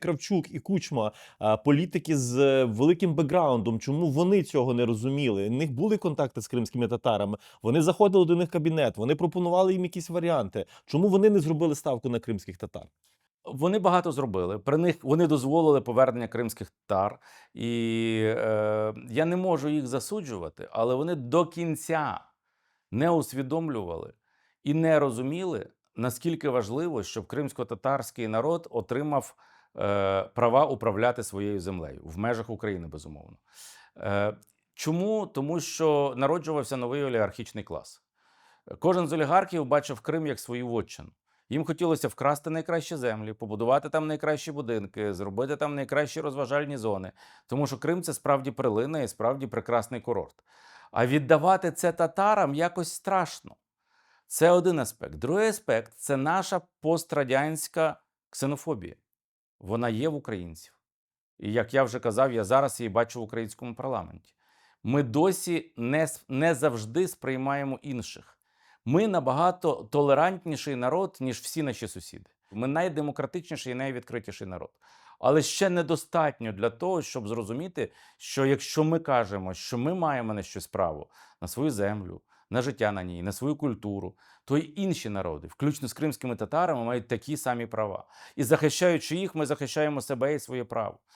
Кравчук і Кучма, політики з е, великим бекграундом, чому вони цього не розуміли? У них були контакти з кримськими татарами. Вони заходили до них в кабінет, вони пропонували їм якісь варіанти. Чому вони не зробили ставку на кримських татар? Вони багато зробили. При них вони дозволили повернення кримських татар, і е, я не можу їх засуджувати, але вони до кінця не усвідомлювали і не розуміли, наскільки важливо, щоб кримсько-татарський народ отримав права управляти своєю землею в межах України, безумовно. Е, чому? Тому що народжувався новий олігархічний клас. Кожен з олігархів бачив Крим як свою вотчину. Їм хотілося вкрасти найкращі землі, побудувати там найкращі будинки, зробити там найкращі розважальні зони. Тому що Крим це справді прилина і справді прекрасний курорт. А віддавати це татарам якось страшно. Це один аспект. Другий аспект це наша пострадянська ксенофобія. Вона є в українців. І як я вже казав, я зараз її бачу в українському парламенті. Ми досі не, не завжди сприймаємо інших. Ми набагато толерантніший народ, ніж всі наші сусіди. Ми найдемократичніший і найвідкритіший народ. Але ще недостатньо для того, щоб зрозуміти, що якщо ми кажемо, що ми маємо на щось право на свою землю, на життя на ній, на свою культуру, то й інші народи, включно з кримськими татарами, мають такі самі права. І захищаючи їх, ми захищаємо себе і своє право.